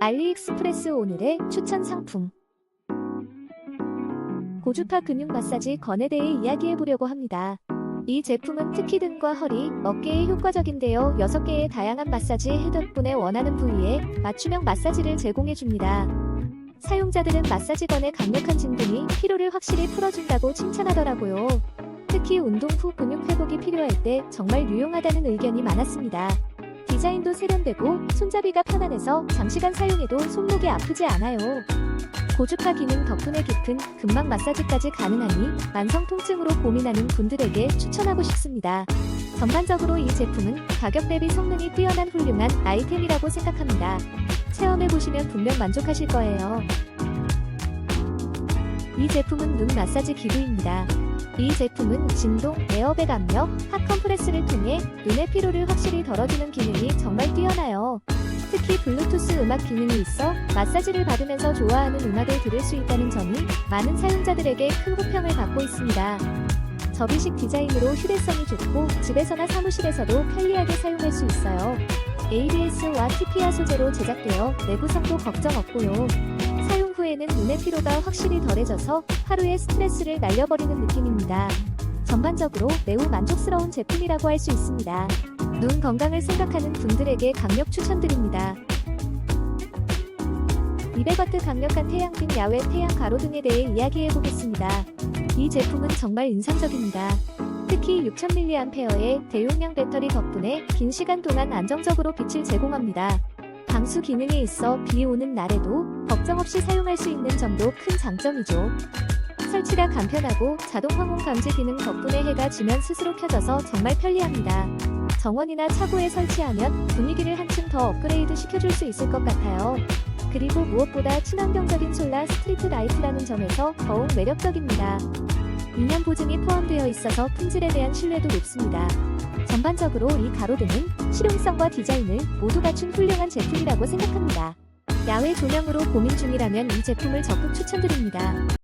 알리익스프레스 오늘의 추천 상품. 고주파 근육 마사지 건에 대해 이야기해 보려고 합니다. 이 제품은 특히 등과 허리, 어깨에 효과적인데요. 6개의 다양한 마사지 헤 덕분에 원하는 부위에 맞춤형 마사지를 제공해 줍니다. 사용자들은 마사지건의 강력한 진동이 피로를 확실히 풀어준다고 칭찬하더라고요. 특히 운동 후 근육 회복이 필요할 때 정말 유용하다는 의견이 많았습니다. 디자인도 세련되고 손잡이가 편안해서 장시간 사용해도 손목이 아프지 않아요. 고주파 기능 덕분에 깊은 근막 마사지까지 가능하니 만성 통증으로 고민하는 분들에게 추천하고 싶습니다. 전반적으로 이 제품은 가격 대비 성능이 뛰어난 훌륭한 아이템이라고 생각합니다. 체험해보시면 분명 만족하실 거예요. 이 제품은 눈 마사지 기구입니다. 이 제품은 진동, 에어백 압력, 핫 컴프레스를 통해 눈의 피로를 확실히 덜어주는 기능이 정말 뛰어나요. 특히 블루투스 음악 기능이 있어 마사지를 받으면서 좋아하는 음악을 들을 수 있다는 점이 많은 사용자들에게 큰 호평을 받고 있습니다. 접이식 디자인으로 휴대성이 좋고 집에서나 사무실에서도 편리하게 사용할 수 있어요. ABS와 TPR 소재로 제작되어 내구성도 걱정 없고요. 후에는 눈의 피로가 확실히 덜해져서 하루의 스트레스를 날려버리는 느낌입니다. 전반적으로 매우 만족스러운 제품이라고 할 수 있습니다. 눈 건강을 생각하는 분들에게 강력 추천드립니다. 200W 강력한 태양빛 야외 태양 가로 등에 대해 이야기해 보겠습니다. 이 제품은 정말 인상적입니다. 특히 6000mAh의 대용량 배터리 덕분에 긴 시간 동안 안정적으로 빛을 제공합니다. 방수 기능이 있어 비 오는 날에도 걱정 없이 사용할 수 있는 점도 큰 장점이죠. 설치가 간편하고 자동 황혼 감지 기능 덕분에 해가 지면 스스로 켜져서 정말 편리합니다. 정원이나 차고에 설치하면 분위기를 한층 더 업그레이드 시켜줄 수 있을 것 같아요. 그리고 무엇보다 친환경적인 솔라 스트리트 라이트라는 점에서 더욱 매력적입니다. 2년 보증이 포함되어 있어서 품질에 대한 신뢰도 높습니다. 전반적으로 이 가로등은 실용성과 디자인을 모두 갖춘 훌륭한 제품이라고 생각합니다. 야외 조명으로 고민 중이라면 이 제품을 적극 추천드립니다.